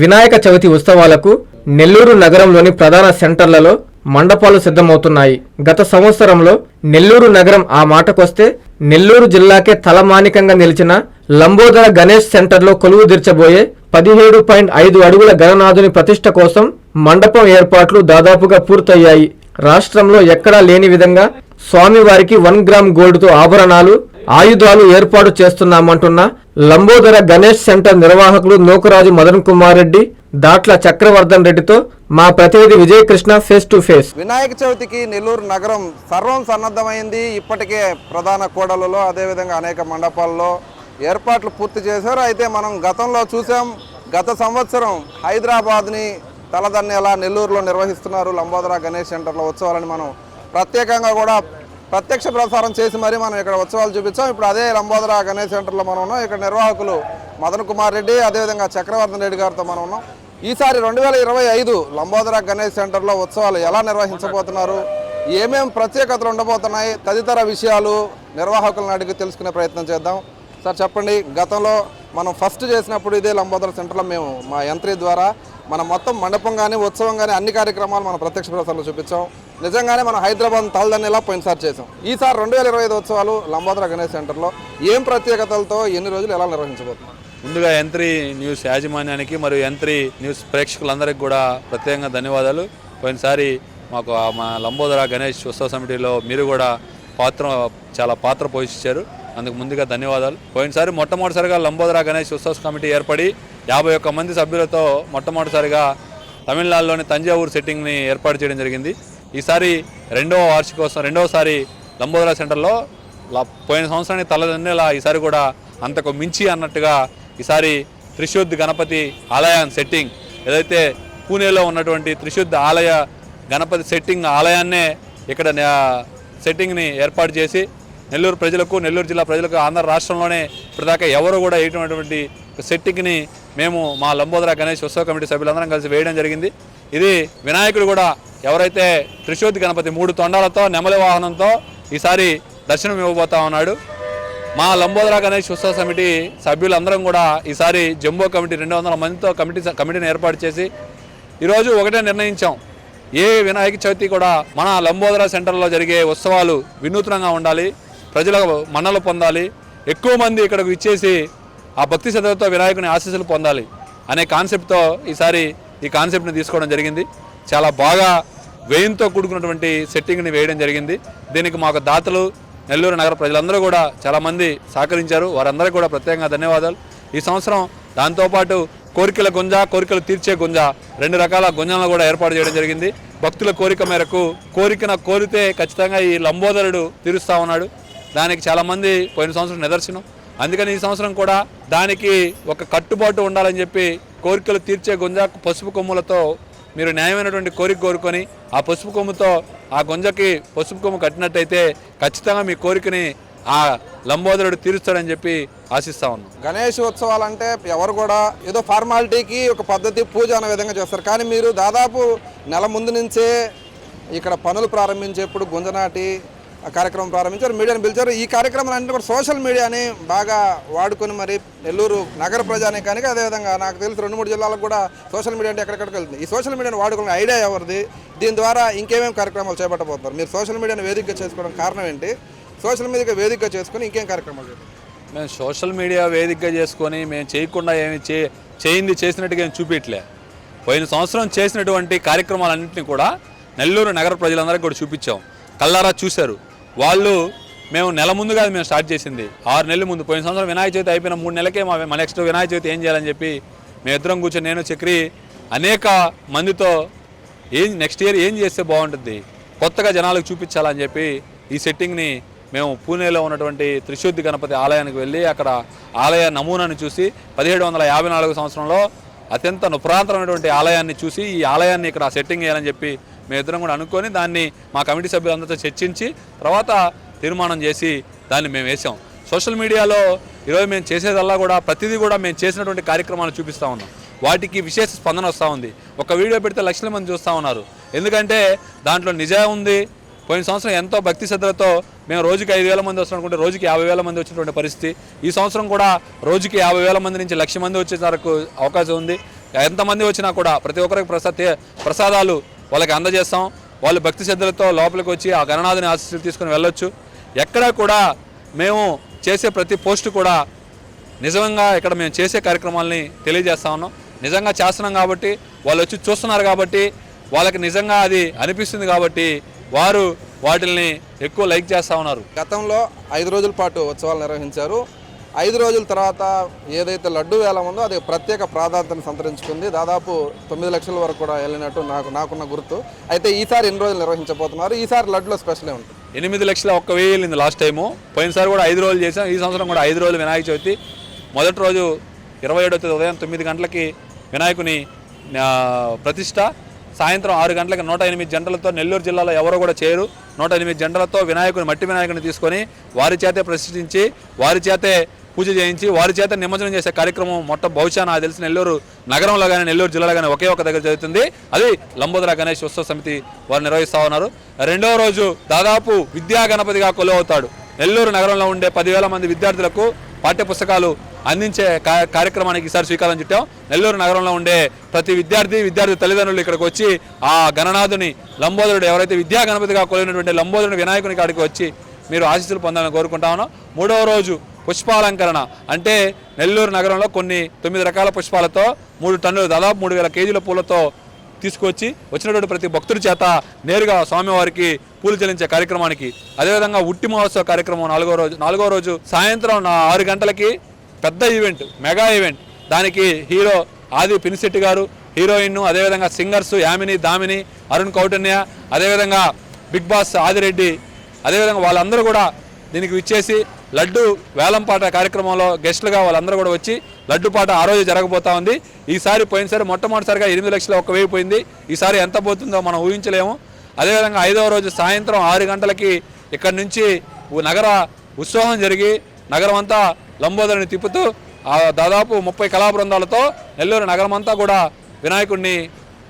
వినాయక చవితి ఉత్సవాలకు నెల్లూరు నగరంలోని ప్రధాన సెంటర్లలో మండపాలు సిద్ధమవుతున్నాయి. గత సంవత్సరంలో నెల్లూరు నగరం ఆ మాటకొస్తే నెల్లూరు జిల్లాకే తలమానికంగా నిలిచిన లంబోదర గణేష్ సెంటర్లో కొలువు తీర్చబోయే పదిహేడు పాయింట్ ఐదు అడుగుల గణనాథుని ప్రతిష్ట కోసం మండపం ఏర్పాట్లు దాదాపుగా పూర్తయ్యాయి. రాష్ట్రంలో ఎక్కడా లేని విధంగా స్వామివారికి వన్ గ్రామ్ గోల్డ్తో ఆభరణాలు ఆయుధాలు ఏర్పాటు చేస్తున్నామంటున్న లంబోదర గణేష్ సెంటర్ నిర్వాహకులు నూకరాజు మదన్ కుమార్ రెడ్డి దాట్ల చక్రవర్ధన్ రెడ్డితో మా ప్రతినిధి Vijayakrishna face to face Vinayaka చవితికి నెల్లూరు నగరం సర్వం సన్నద్ధమైంది. ఇప్పటికే ప్రధాన కూడలలో అదేవిధంగా అనేక మండపాల్లో ఏర్పాట్లు పూర్తి చేశారు. అయితే మనం గతంలో చూసాం గత సంవత్సరం హైదరాబాద్ని తలదన్నేలా నెల్లూరులో నిర్వహిస్తున్నారు లంబోదర గణేష్ సెంటర్లో ఉత్సవాలని మనం ప్రత్యేకంగా కూడా ప్రత్యక్ష ప్రసారం చేసి మరీ మనం ఇక్కడ ఉత్సవాలు చూపించాం. ఇప్పుడు అదే లంబోదర గణేష్ సెంటర్లో మనం ఉన్నాం. ఇక్కడ నిర్వాహకులు మదన్ కుమార్ రెడ్డి అదేవిధంగా చక్రవర్ధన్ రెడ్డి గారితో మనం ఉన్నాం. ఈసారి రెండు వేల ఇరవై ఐదు లంబోదర గణేష్ సెంటర్లో ఉత్సవాలు ఎలా నిర్వహించబోతున్నారు? ఏమేం ప్రత్యేకతలు ఉండబోతున్నాయి? తదితర విషయాలు నిర్వాహకులను అడిగి తెలుసుకునే ప్రయత్నం చేద్దాం. సార్ చెప్పండి. గతంలో మనం ఫస్ట్ చేసినప్పుడు ఇదే లంబోదర సెంటర్లో మేము మా యంత్రి ద్వారా మన మొత్తం మండపం కానీ ఉత్సవం కానీ అన్ని కార్యక్రమాలు మనం ప్రత్యక్ష ప్రసారంలో చూపించాం. నిజంగానే మనం హైదరాబాద్ తలదన్నేలా పోయినసారి చేసాం ఈసారి రెండు వేల ఇరవై ఐదు ఉత్సవాలు లంబోదర గణేష్ సెంటర్లో ఏం ప్రత్యేకతలతో ఎన్ని రోజులు ఎలా నిర్వహించబోతున్నాం? ముందుగా ఎంత్రీ న్యూస్ యాజమాన్యానికి మరియు ఎంత్రీ న్యూస్ ప్రేక్షకులందరికీ కూడా ప్రత్యేకంగా ధన్యవాదాలు. పోయినసారి మాకు మా లంబోదర గణేష్ ఉత్సవ సమితిలో మీరు కూడా పాత్ర చాలా పాత్ర పోషించారు. అందుకు ముందుగా ధన్యవాదాలు. పోయినసారి మొట్టమొదటిసారిగా లంబోదరా గణేష్ ఉత్సవ కమిటీ ఏర్పడి యాభై ఒక్క మంది సభ్యులతో మొట్టమొదటిసారిగా తమిళనాడులోని తంజావూరు సెట్టింగ్ని ఏర్పాటు చేయడం జరిగింది. ఈసారి రెండవ వార్షికోత్సవం రెండవసారి లంబోదరా సెంటర్లో పోయిన సంవత్సరానికి తలదన్నేలా ఈసారి కూడా అంతకు మించి అన్నట్టుగా ఈసారి త్రిశుద్ధ్ గణపతి ఆలయం సెట్టింగ్ ఏదైతే పూణేలో ఉన్నటువంటి త్రిశుద్ధ ఆలయ గణపతి సెట్టింగ్ ఆలయాన్నే ఇక్కడ సెట్టింగ్ని ఏర్పాటు చేసి నెల్లూరు ప్రజలకు నెల్లూరు జిల్లా ప్రజలకు ఆంధ్ర రాష్ట్రంలోనే ఇప్పటిదాకా ఎవరు కూడా వేయటువంటి సెట్టింగ్ని మేము మా లంబోదర గణేష్ ఉత్సవ కమిటీ సభ్యులందరం కలిసి వేయడం జరిగింది. ఇది వినాయకుడు కూడా ఎవరైతే త్రిశూతి గణపతి మూడు తొండాలతో నెమలి వాహనంతో ఈసారి దర్శనం ఇవ్వబోతా ఉన్నాడు. మా లంబోదర గణేష్ ఉత్సవ సమితి సభ్యులందరం కూడా ఈసారి జంబో కమిటీ రెండు వందల మందితో కమిటీ కమిటీని ఏర్పాటు చేసి ఈరోజు ఒకటే నిర్ణయించాం. ఏ వినాయక చవితి కూడా మన లంబోదర సెంటర్లో జరిగే ఉత్సవాలు వినూత్నంగా ఉండాలి. ప్రజల మన్నలు పొందాలి. ఎక్కువ మంది ఇక్కడకు ఇచ్చేసి ఆ భక్తి శ్రద్ధలతో వినాయకుని ఆశీస్సులు పొందాలి అనే కాన్సెప్ట్తో ఈసారి ఈ కాన్సెప్ట్ని తీసుకోవడం జరిగింది. చాలా బాగా వ్యయంతో కూడుకున్నటువంటి సెట్టింగ్ని వేయడం జరిగింది. దీనికి మాకు దాతలు నెల్లూరు నగర ప్రజలందరూ కూడా చాలామంది సహకరించారు. వారందరికీ కూడా ప్రత్యేకంగా ధన్యవాదాలు. ఈ సంవత్సరం దాంతోపాటు కోరికల గుంజ కోరికలు తీర్చే గుంజ రెండు రకాల గుంజలను కూడా ఏర్పాటు చేయడం జరిగింది. భక్తుల కోరిక మేరకు కోరికన కోరితే ఖచ్చితంగా ఈ లంబోదరుడు తీరుస్తా ఉన్నాడు. దానికి చాలామంది పోయిన సంవత్సరం నిదర్శనం. అందుకని ఈ సంవత్సరం కూడా దానికి ఒక కట్టుబాటు ఉండాలని చెప్పి కోరికలు తీర్చే గుంజ పసుపు కొమ్ములతో మీరు న్యాయమైనటువంటి కోరిక కోరుకొని ఆ పసుపు కొమ్ముతో ఆ గుంజకి పసుపు కొమ్ము కట్టినట్టయితే ఖచ్చితంగా మీ కోరికని ఆ లంబోదరుడు తీరుస్తాడని చెప్పి ఆశిస్తా ఉన్నాం. గణేష్ ఉత్సవాలు అంటే ఎవరు కూడా ఏదో ఫార్మాలిటీకి ఒక పద్ధతి పూజ అనే విధంగా చేస్తారు. కానీ మీరు దాదాపు నెల ముందు నుంచే ఇక్కడ పనులు ప్రారంభించేప్పుడు గుంజనాటి కార్యక్రమం ప్రారంభించారు మీడియాను పిలిచారు. ఈ కార్యక్రమాలు అంటే కూడా సోషల్ మీడియాని బాగా వాడుకొని మరి నెల్లూరు నగర ప్రజానికానికి అదేవిధంగా నాకు తెలిసి రెండు మూడు జిల్లాలకు కూడా సోషల్ మీడియా అంటే ఎక్కడెక్కడికి వెళ్తుంది. ఈ సోషల్ మీడియాను వాడుకునే ఐడియా ఎవరిది? దీని ద్వారా ఇంకేమేమి కార్యక్రమాలు చేపట్టబోతున్నారు? మీరు సోషల్ మీడియాను వేదికగా చేసుకోవడం కారణం ఏంటి? సోషల్ మీడియా వేదికగా చేసుకుని ఇంకేం కార్యక్రమాలు చేస్తారు మేము సోషల్ మీడియా వేదికగా చేసుకొని మేము చేయకుండా ఏమి చే చేయింది చేసినట్టుగా ఏం చూపించలే పోయిన సంవత్సరం చేసినటువంటి కార్యక్రమాలన్నింటినీ కూడా నెల్లూరు నగర ప్రజలందరికీ కూడా చూపించాం. కల్లారా చూశారు. వాళ్ళు మేము నెల ముందు కాదు మేము స్టార్ట్ చేసింది. ఆరు నెలల ముందు. పోయిన సంవత్సరం వినాయక చవితి అయిపోయిన మూడు నెలలకే మా నెక్స్ట్ వినాయక చవితి ఏం చేయాలని చెప్పి మేము ఇద్దరం కూర్చొని నేను చక్రి అనేక మందితో ఏం నెక్స్ట్ ఇయర్ ఏం చేస్తే బాగుంటుంది? కొత్తగా జనాలకు చూపించాలని చెప్పి ఈ సెట్టింగ్ని మేము పూణేలో ఉన్నటువంటి త్రిశుద్ధి గణపతి ఆలయానికి వెళ్ళి అక్కడ ఆలయ నమూనాను చూసి పదిహేడు వందల యాభై నాలుగు సంవత్సరంలో అత్యంత పురాతనమైనటువంటి ఆలయాన్ని చూసి ఈ ఆలయాన్ని ఇక్కడ సెట్టింగ్ చేయాలని చెప్పి మేము ఇద్దరం కూడా అనుకొని దాన్ని మా కమిటీ సభ్యులందరితో చర్చించి తర్వాత తీర్మానం చేసి దాన్ని మేము వేసాం. సోషల్ మీడియాలో ఈరోజు మేము చేసేదల్లా కూడా ప్రతిదీ కూడా మేము చేసినటువంటి కార్యక్రమాలు చూపిస్తూ ఉన్నాం. వాటికి విశేష స్పందన వస్తూ ఉంది. ఒక వీడియో పెడితే లక్షల మంది చూస్తూ ఉన్నారు. ఎందుకంటే దాంట్లో నిజం ఉంది. పోయిన సంవత్సరం ఎంతో భక్తి శ్రద్ధలతో మేము రోజుకి ఐదు వేల మంది వస్తున్నాం అనుకుంటే రోజుకి యాభై వేల మంది వచ్చినటువంటి పరిస్థితి. ఈ సంవత్సరం కూడా రోజుకి యాభై వేల మంది నుంచి లక్ష మంది వచ్చే వరకు అవకాశం ఉంది. ఎంతమంది వచ్చినా కూడా ప్రతి ఒక్కరికి ప్రసాద ప్రసాదాలు వాళ్ళకి అందజేస్తాం. వాళ్ళు భక్తి శ్రద్ధలతో లోపలికి వచ్చి ఆ గణనాథుని ఆశీస్సులు తీసుకుని వెళ్ళొచ్చు. ఎక్కడా కూడా మేము చేసే ప్రతి పోస్టు కూడా నిజంగా ఇక్కడ మేము చేసే కార్యక్రమాలని తెలియజేస్తా ఉన్నాం. నిజంగా చేస్తున్నాం కాబట్టి వాళ్ళు వచ్చి చూస్తున్నారు కాబట్టి వాళ్ళకి నిజంగా అది అనిపిస్తుంది కాబట్టి వారు వాటిల్ని ఎక్కువ లైక్ చేస్తూ ఉన్నారు. గతంలో ఐదు రోజుల పాటు ఉత్సవాలు నిర్వహించారు. ఐదు రోజుల తర్వాత ఏదైతే లడ్డు వేలం ఉందో అది ప్రత్యేక ప్రాధాన్యతను సంతరించుకుంది. దాదాపు తొమ్మిది లక్షల వరకు కూడా వెళ్ళినట్టు నాకు నాకున్న గుర్తు. అయితే ఈసారి ఎన్ని రోజులు నిర్వహించబోతున్నారు? ఈసారి లడ్డులో స్పెషల్ ఉంటుంది ఎనిమిది లక్షల ఒక్క వెయ్యి వెళ్ళింది లాస్ట్ టైము. పోయినసారి కూడా ఐదు రోజులు చేసాం ఈ సంవత్సరం కూడా ఐదు రోజులు వినాయక చవితి. మొదటి రోజు ఇరవై ఏడో తేదీ ఉదయం తొమ్మిది గంటలకి వినాయకుని ప్రతిష్ట. సాయంత్రం ఆరు గంటలకి నూట ఎనిమిది జంటలతో నెల్లూరు జిల్లాలో ఎవరు కూడా చేయరు నూట ఎనిమిది జంటలతో వినాయకుని మట్టి వినాయకుని తీసుకొని వారి చేతే ప్రతిష్ఠించి వారి చేతే పూజ చేయించి వారి చేత నిమజ్జనం చేసే కార్యక్రమం మొట్ట బహుశా నాకు తెలిసి నెల్లూరు నగరంలో కానీ నెల్లూరు జిల్లాలో కానీ ఒకే ఒక దగ్గర జరుగుతుంది. అది లంబోదర గణేష్ ఉత్సవ సమితి వారు నిర్వహిస్తా ఉన్నారు. రెండవ రోజు దాదాపు విద్యా గణపతిగా కొలువవుతాడు. నెల్లూరు నగరంలో ఉండే పదివేల మంది విద్యార్థులకు పాఠ్య పుస్తకాలు అందించే కార్యక్రమానికి ఈసారి శ్రీకారం చుట్టాం. నెల్లూరు నగరంలో ఉండే ప్రతి విద్యార్థి విద్యార్థి తల్లిదండ్రులు ఇక్కడికి వచ్చి ఆ గణనాథుని లంబోదరుడు ఎవరైతే విద్యా గణపతిగా కొలిగినటువంటి లంబోదరుడు వినాయకుని కాడికి వచ్చి మీరు ఆశీస్సులు పొందాలని కోరుకుంటా ఉన్నాం. మూడవ రోజు పుష్పాలంకరణ. అంటే నెల్లూరు నగరంలో కొన్ని తొమ్మిది రకాల పుష్పాలతో మూడు టన్నులు దాదాపు మూడు వేల కేజీల పూలతో తీసుకొచ్చి వచ్చినటువంటి ప్రతి భక్తుడి చేత నేరుగా స్వామివారికి పూలు చెల్లించే కార్యక్రమానికి అదేవిధంగా ఉట్టి మహోత్సవ కార్యక్రమం నాలుగో రోజు నాలుగో రోజు సాయంత్రం నా ఆరు గంటలకి పెద్ద ఈవెంట్ మెగా ఈవెంట్. దానికి హీరో ఆది పినిశెట్టి గారు హీరోయిన్ అదేవిధంగా సింగర్స్ యామిని దామిని అరుణ్ కౌటన్య అదేవిధంగా బిగ్ బాస్ ఆదిరెడ్డి అదేవిధంగా వాళ్ళందరూ కూడా దీనికి విచ్చేసి లడ్డు వేలంపాట కార్యక్రమంలో గెస్టులుగా వాళ్ళందరూ కూడా వచ్చి లడ్డు పాట ఆ రోజు జరగబోతా ఉంది. ఈసారి పోయినసారి మొట్టమొదటిసారిగా ఎనిమిది లక్షల ఒక్క వెయ్యి పోయింది. ఈసారి ఎంత పోతుందో మనం ఊహించలేము. అదేవిధంగా ఐదవ రోజు సాయంత్రం ఆరు గంటలకి ఇక్కడి నుంచి నగర ఉత్సవం జరిగి నగరం అంతా లంబోదరిని తిప్పుతూ దాదాపు ముప్పై కళా బృందాలతో నెల్లూరు నగరం అంతా కూడా వినాయకుడిని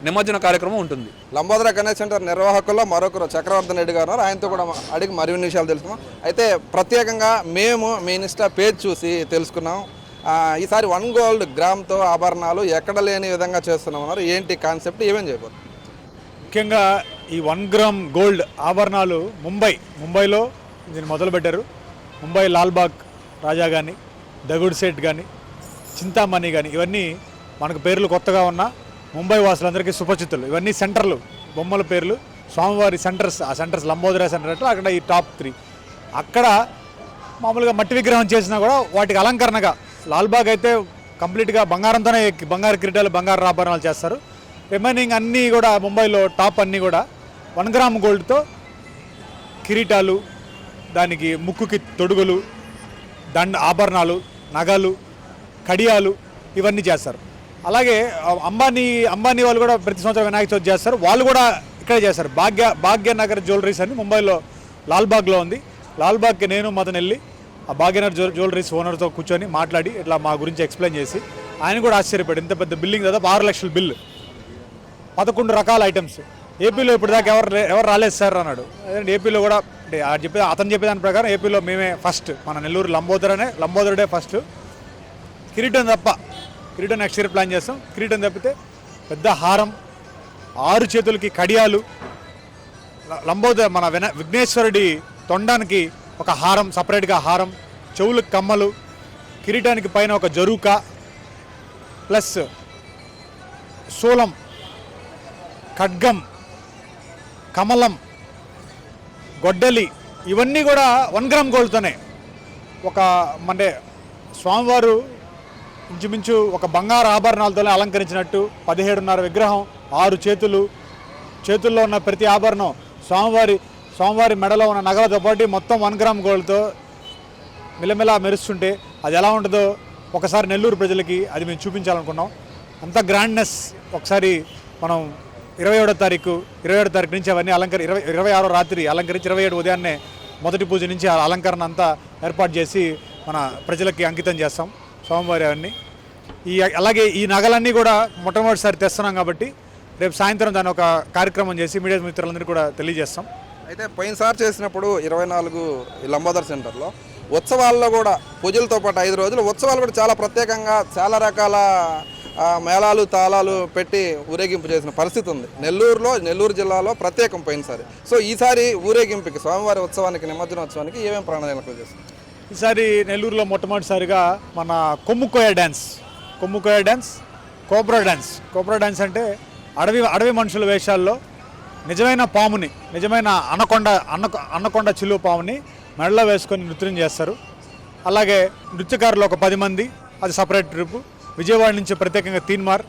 నిమజ్జన కార్యక్రమం ఉంటుంది. లంబోదర గణేష్ సెంటర్ నిర్వాహకుల్లో మరొకరు చక్రవర్ధన్ రెడ్డి గారు ఉన్నారు. ఆయనతో కూడా అడిగి మరిన్ని విషయాలు తెలుసుకున్నాం అయితే ప్రత్యేకంగా మేము మీ ఇన్స్టా పేజ్ చూసి తెలుసుకున్నాం. ఆ, ఈసారి వన్ గోల్డ్ గ్రామ్తో ఆభరణాలు ఎక్కడ లేని విధంగా చేస్తున్నాం అన్నారు. ఏంటి కాన్సెప్ట్? ఏమేం చేయబోతుంది ముఖ్యంగా ఈ వన్ గ్రామ్ గోల్డ్ ఆభరణాలు ముంబై ముంబైలో దీన్ని మొదలుపెట్టారు. ముంబై లాల్బాగ్ రాజా కానీ దగుడ్ సెట్ కానీ చింతామణి కానీ ఇవన్నీ మనకు పేర్లు కొత్తగా ఉన్న ముంబై వాసులందరికీ సుపరిచితులు ఇవన్నీ సెంటర్లు బొమ్మల పేర్లు. స్వామివారి సెంటర్స్ ఆ సెంటర్స్ లంబోదర సెంటర్ అంటే అక్కడ ఈ టాప్ త్రీ. అక్కడ మామూలుగా మట్టి విగ్రహం చేసినా కూడా వాటికి అలంకరణగా లాల్బాగ్ అయితే కంప్లీట్గా బంగారంతోనే బంగారు కిరీటాలు బంగారు ఆభరణాలు చేస్తారు. రిమైనింగ్ అన్నీ కూడా ముంబైలో టాప్ అన్నీ కూడా వన్ గ్రామ్ గోల్డ్తో కిరీటాలు దానికి ముక్కుకి తొడుగులు దండ ఆభరణాలు నగలు కడియాలు ఇవన్నీ చేస్తారు. అలాగే అంబానీ అంబానీ వాళ్ళు కూడా ప్రతి సంవత్సరం వినాయక చవితి చేస్తారు. వాళ్ళు కూడా ఇక్కడే చేస్తారు. భాగ్య భాగ్యనగర్ జ్యువెలరీస్ అని ముంబైలో లాల్బాగ్లో ఉంది. లాల్బాగ్కి నేను మదన్ వెళ్ళి ఆ భాగ్యనగర్ జ్యువె- జ్యువెలరీస్ ఓనర్తో కూర్చొని మాట్లాడి ఇట్లా మా గురించి ఎక్స్ప్లెయిన్ చేసి ఆయన కూడా ఆశ్చర్యపడి ఇంత పెద్ద బిల్డింగ్ దాదాపు ఆరు లక్షల బిల్లు. పదకొండు రకాల ఐటమ్స్. ఏపీలో ఇప్పటిదాకా ఎవరు ఎవరు రాలేదు సార్ అన్నాడు. అదే ఏపీలో కూడా అంటే ఆ చెప్పే అతను చెప్పే దాని ప్రకారం ఏపీలో మేమే ఫస్ట్. మన నెల్లూరు లంబోదరనే లంబోదరుడే ఫస్ట్. కిరీటం తప్ప కిరీటం నెక్స్ట్ ఇయర్ ప్లాన్ చేస్తాం. కిరీటం తప్పితే పెద్ద హారం ఆరు చేతులకి కడియాలు లంబోద మన విన విఘ్నేశ్వరుడి తొండానికి ఒక హారం సపరేట్గా హారం చెవులకు కమ్మలు కిరీటానికి పైన ఒక జరుక ప్లస్ శూలం ఖడ్గం కమలం గొడ్డలి ఇవన్నీ కూడా వన్ గ్రామ్ గోల్డ్తోనే. ఒక అంటే స్వామివారు ఇంచుమించు ఒక బంగారు ఆభరణాలతోనే అలంకరించినట్టు పదిహేడున్నర విగ్రహం ఆరు చేతులు. చేతుల్లో ఉన్న ప్రతి ఆభరణం స్వామివారి స్వామివారి మెడలో ఉన్న నగలతో పాటు మొత్తం వన్ గ్రామ్ గోల్డ్తో మిలమిలా మెరుస్తుంటే అది ఎలా ఉంటుందో ఒకసారి నెల్లూరు ప్రజలకి అది మేము చూపించాలనుకున్నాం. అంత గ్రాండ్నెస్ ఒకసారి మనం ఇరవై ఏడో తారీఖు ఇరవై ఏడో తారీఖు నుంచి అవన్నీ అలంకరి ఇరవై ఇరవై ఆరో రాత్రి అలంకరించి ఇరవై ఏడు ఉదయాన్నే మొదటి పూజ నుంచి ఆ అలంకరణ అంతా ఏర్పాటు చేసి మన ప్రజలకి అంకితం చేస్తాం. స్వామివారి అవన్నీ. ఈ అలాగే ఈ నగలన్నీ కూడా మొట్టమొదటిసారి తెస్తున్నాం కాబట్టి రేపు సాయంత్రం దాని ఒక కార్యక్రమం చేసి మీడియా మిత్రులందరికీ కూడా తెలియజేస్తాం. అయితే పోయినసారి చేసినప్పుడు ఇరవై నాలుగు ఈ లంబోదర్ సెంటర్లో ఉత్సవాల్లో కూడా పూజలతో పాటు ఐదు రోజులు ఉత్సవాలు కూడా చాలా ప్రత్యేకంగా చాలా రకాల మేళాలు తాళాలు పెట్టి ఊరేగింపు చేసిన పరిస్థితి ఉంది. నెల్లూరులో నెల్లూరు జిల్లాలో ప్రత్యేకం పోయినసారి. సో ఈసారి ఊరేగింపుకి స్వామివారి ఉత్సవానికి నిమజ్జనోత్సవానికి ఏమేమి ప్రణాళికలు చేస్తుంది ఈసారి నెల్లూరులో మొట్టమొదటిసారిగా మన Kommukoya dance Kommukoya dance cobra dance. Cobra dance అంటే అడవి అడవి మనుషుల వేషాల్లో నిజమైన పాముని నిజమైన అన్నకొండ అన్న అన్నకొండ చిలువ పాముని మెడలో వేసుకొని నృత్యం చేస్తారు. అలాగే నృత్యకారులు ఒక పది మంది అది సపరేట్ ట్రిప్. విజయవాడ నుంచి ప్రత్యేకంగా తీన్మార్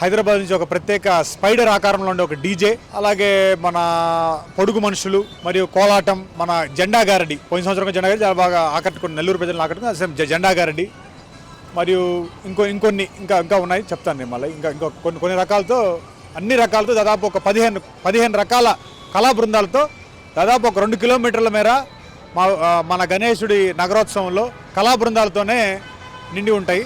హైదరాబాద్ నుంచి ఒక ప్రత్యేక స్పైడర్ ఆకారంలో ఉండే ఒక డీజే అలాగే మన పొడుగు మనుషులు మరియు కోలాటం మన జెండా గారడి పోయిన సంవత్సరం జెండా గారడి చాలా బాగా ఆకట్టుకుని నెల్లూరు ప్రజలను ఆకట్టుకుని సేమ్ జెండా గారడి మరియు ఇంకో ఇంకొన్ని ఇంకా ఇంకా ఉన్నాయి చెప్తాను నేను మళ్ళీ. ఇంకా ఇంకో కొన్ని కొన్ని రకాలతో అన్ని రకాలతో దాదాపు ఒక పదిహేను పదిహేను రకాల కళా బృందాలతో దాదాపు ఒక రెండు కిలోమీటర్ల మేర మా మన గణేశుడి నగరోత్సవంలో కళా బృందాలతోనే నిండి ఉంటాయి.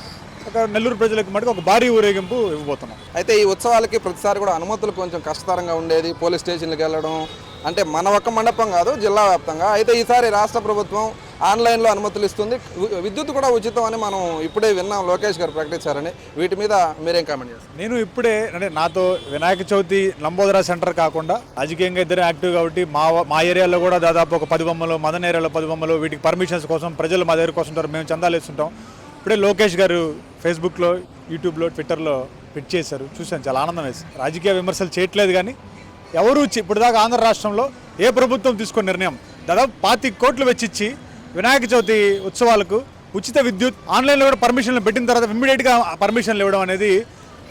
ఒక నెల్లూరు ప్రజలకు మటుకు ఒక భారీ ఊరేగింపు ఇవ్వబోతున్నాం. అయితే ఈ ఉత్సవాలకి ప్రతిసారి కూడా అనుమతులు కొంచెం కష్టతరంగా ఉండేది. పోలీస్ స్టేషన్లకు వెళ్ళడం అంటే మన ఒక్క మండపం కాదు జిల్లా వ్యాప్తంగా. అయితే ఈసారి రాష్ట్ర ప్రభుత్వం ఆన్లైన్లో అనుమతులు ఇస్తుంది. విద్యుత్ కూడా ఉచితం అని మనం ఇప్పుడే విన్నాం లోకేష్ గారు ప్రకటించారని. వీటి మీద మీరేం కామెంట్ చేస్తారు? నేను ఇప్పుడే అంటే నాతో వినాయక చవితి లంబోదరా సెంటర్ కాకుండా రాజకీయంగా ఇద్దరు యాక్టివ్ కాబట్టి మా మా ఏరియాలో కూడా దాదాపు ఒక పది బొమ్మలు మదన్ ఏరియాలో పది బొమ్మలు వీటికి పర్మిషన్స్ కోసం ప్రజలు మా దగ్గరకు వస్తుంటారు. మేము చందాలు వేస్తుంటాం. ఇప్పుడే లోకేష్ గారు ఫేస్బుక్లో యూట్యూబ్లో ట్విట్టర్లో ట్వీట్ చేశారు. చూశాను చాలా ఆనందం వేసి. రాజకీయ విమర్శలు చేయట్లేదు కానీ ఎవరు ఇప్పుడు దాకా ఆంధ్ర రాష్ట్రంలో ఏ ప్రభుత్వం తీసుకున్న నిర్ణయం? దాదాపు పాతి కోట్లు వెచ్చిచ్చి వినాయక చవితి ఉత్సవాలకు ఉచిత విద్యుత్ ఆన్లైన్లో కూడా పర్మిషన్లు పెట్టిన తర్వాత ఇమ్మీడియట్గా పర్మిషన్లు ఇవ్వడం అనేది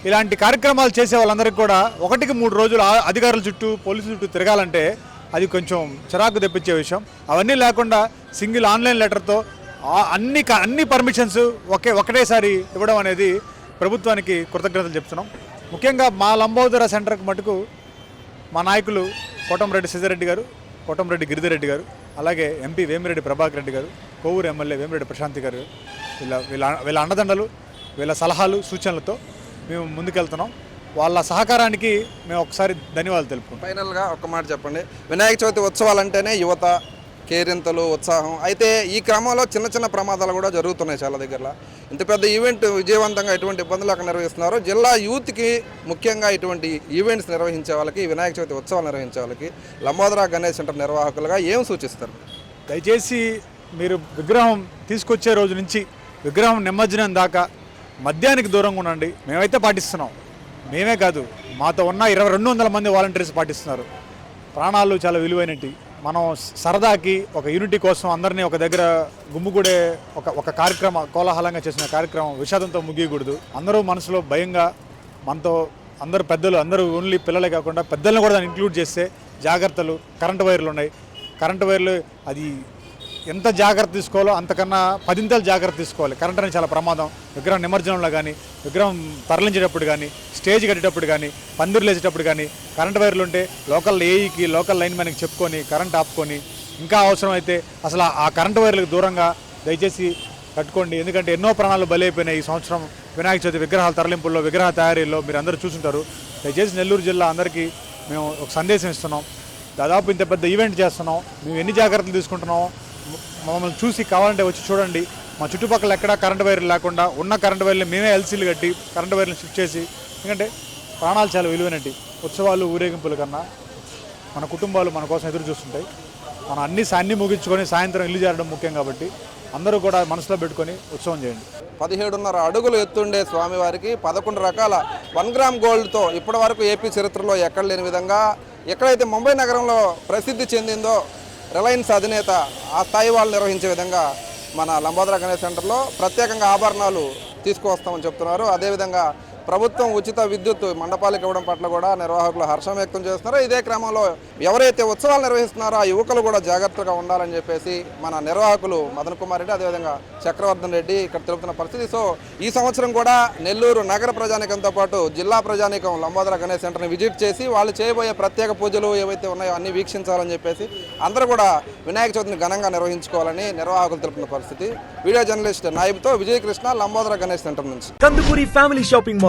ఇలాంటి కార్యక్రమాలు చేసే వాళ్ళందరికీ కూడా ఒకటికి మూడు రోజులు ఆ అధికారుల చుట్టూ పోలీసుల చుట్టూ తిరగాలంటే అది కొంచెం చిరాకు తెప్పించే విషయం. అవన్నీ లేకుండా సింగిల్ ఆన్లైన్ లెటర్తో అన్ని క- అన్ని పర్మిషన్స్ ఒకే ఒకటేసారి ఇవ్వడం అనేది ప్రభుత్వానికి కృతజ్ఞతలు చెప్తున్నాం. ముఖ్యంగా మా లంబోదర సెంటర్కి మటుకు మా నాయకులు కోటంరెడ్డి సిద్ధారెడ్డి గారు కోటంరెడ్డి గిరిధిరెడ్డి గారు అలాగే ఎంపీ వేమిరెడ్డి ప్రభాకర్ రెడ్డి గారు కొవ్వూరు ఎమ్మెల్యే వేమిరెడ్డి ప్రశాంతి గారు వీళ్ళ వీళ్ళ వీళ్ళ అండదండలు వీళ్ళ సలహాలు సూచనలతో మేము ముందుకెళ్తున్నాం. వాళ్ళ సహకారానికి మేము ఒకసారి ధన్యవాదాలు తెలుపుకుంటాం ఫైనల్గా ఒక మాట చెప్పండి. వినాయక చవితి ఉత్సవాలు అంటేనే యువత కేరింతలు ఉత్సాహం. అయితే ఈ క్రమంలో చిన్న చిన్న ప్రమాదాలు కూడా జరుగుతున్నాయి చాలా దగ్గరలో. ఇంత పెద్ద ఈవెంట్ విజయవంతంగా ఎటువంటి ఇబ్బందులు అక్కడ నిర్వహిస్తున్నారు. జిల్లా యూత్కి ముఖ్యంగా ఇటువంటి ఈవెంట్స్ నిర్వహించే వాళ్ళకి వినాయక చవితి ఉత్సవాలు నిర్వహించే వాళ్ళకి లంబోదరా గణేష్ సెంటర్ నిర్వాహకులుగా ఏం సూచిస్తారు? దయచేసి మీరు విగ్రహం తీసుకొచ్చే రోజు నుంచి విగ్రహం నిమజ్జనం దాకా మద్యానికి దూరంగా ఉండండి. మేమైతే పాటిస్తున్నాం. మేమే కాదు మాతో ఉన్న ఇరవై రెండు వందల మంది వాలంటీర్స్ పాటిస్తున్నారు. ప్రాణాలు చాలా విలువైనవి. మనం సరదాకి ఒక యూనిటీ కోసం అందరినీ ఒక దగ్గర గుమ్ముగూడే ఒక ఒక కార్యక్రమ కోలాహలంగా చేసిన కార్యక్రమం విషాదంతో ముగియకూడదు. అందరూ మనసులో భయంగా మనతో అందరూ పెద్దలు అందరూ ఓన్లీ పిల్లలే కాకుండా పెద్దలను కూడా దాన్ని ఇంక్లూడ్ చేస్తే జాగ్రత్తలు కరెంటు వైర్లు ఉన్నాయి. కరెంటు వైర్లు అది ఎంత జాగ్రత్త తీసుకోవాలో అంతకన్నా పదింతలు జాగ్రత్త తీసుకోవాలి. కరెంట్ అనేది చాలా ప్రమాదం. విగ్రహం నిమజ్జనంలో కానీ విగ్రహం తరలించేటప్పుడు కానీ స్టేజ్ కట్టేటప్పుడు కానీ పందిర్లు వేసేటప్పుడు కానీ కరెంట్ వైర్లు ఉంటే లోకల్ ఏఈకి లోకల్ లైన్ మ్యాన్కి చెప్పుకొని కరెంట్ ఆపుకొని ఇంకా అవసరమైతే అసలు ఆ కరెంట్ వైర్లకు దూరంగా దయచేసి కట్టుకోండి. ఎందుకంటే ఎన్నో ప్రాణాలు బలైపోయినాయి ఈ సంవత్సరం. వినాయక చవితి విగ్రహాల తరలింపుల్లో విగ్రహ తయారీలో మీరు అందరూ చూసుంటారు. దయచేసి నెల్లూరు జిల్లా అందరికీ మేము ఒక సందేశం ఇస్తున్నాం. దాదాపు ఇంత పెద్ద ఈవెంట్ చేస్తున్నాం. మేము ఎన్ని జాగ్రత్తలు తీసుకుంటున్నాం మమ్మల్ని చూసి కావాలంటే వచ్చి చూడండి. మా చుట్టుపక్కల ఎక్కడా కరెంట్ వైర్లు లేకుండా ఉన్న కరెంట్ వైర్లు మేమే ఎల్సీలు కట్టి కరెంట్ వైర్లు షిఫ్ట్ చేసి ఎందుకంటే ప్రాణాలు చాలా విలువైనవి. ఉత్సవాలు ఊరేగింపుల కన్నా మన కుటుంబాలు మన కోసం ఎదురు చూస్తుంటాయి. మనం అన్ని అన్ని ముగించుకొని సాయంత్రం ఇల్లు చేరడం ముఖ్యం కాబట్టి అందరూ కూడా మనసులో పెట్టుకొని ఉత్సవం చేయండి. పదిహేడున్నర అడుగులు ఎత్తుండే స్వామివారికి పదకొండు రకాల వన్ గ్రామ్ గోల్డ్తో ఇప్పటి వరకు ఏపీ చరిత్రలో ఎక్కడ లేని విధంగా ఎక్కడైతే ముంబై నగరంలో ప్రసిద్ధి చెందిందో రిలయన్స్ అధినేత ఆ స్థాయి వాళ్ళు నిర్వహించే విధంగా మన లంబోదర గణేష్ సెంటర్లో ప్రత్యేకంగా ఆభరణాలు తీసుకువస్తామని చెప్తున్నారు. అదేవిధంగా ప్రభుత్వం ఉచిత విద్యుత్ మండపాలకు ఇవ్వడం పట్ల కూడా నిర్వాహకులు హర్షం వ్యక్తం చేస్తున్నారో. ఇదే క్రమంలో ఎవరైతే ఉత్సవాలు నిర్వహిస్తున్నారో ఆ యువకులు కూడా జాగ్రత్తగా ఉండాలని చెప్పేసి మన నిర్వాహకులు మదన్ కుమార్ రెడ్డి అదేవిధంగా చక్రవర్ధన్ రెడ్డి ఇక్కడ తెలుపుతున్న పరిస్థితి. సో ఈ సంవత్సరం కూడా నెల్లూరు నగర ప్రజానికంతో పాటు జిల్లా ప్రజానికం లంబోదర గణేష్ సెంటర్ని విజిట్ చేసి వాళ్ళు చేయబోయే ప్రత్యేక పూజలు ఏవైతే ఉన్నాయో అన్ని వీక్షించాలని చెప్పేసి అందరూ కూడా వినాయక చవితిని ఘనంగా నిర్వహించుకోవాలని నిర్వాహకులు తెలుపుతున్న పరిస్థితి. వీడియో జర్నలిస్ట్ నాయిబ్తో విజయకృష్ణ లంబోదర గణేష్ సెంటర్ నుంచి. Kandukuri family shopping mall.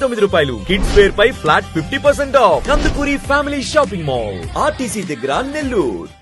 తొమ్మిది రూపాయలు. కిడ్స్ వేర్ పై flat fifty percent off. Kandukuri family shopping mall. RTC దగ్గర నెల్లూరు.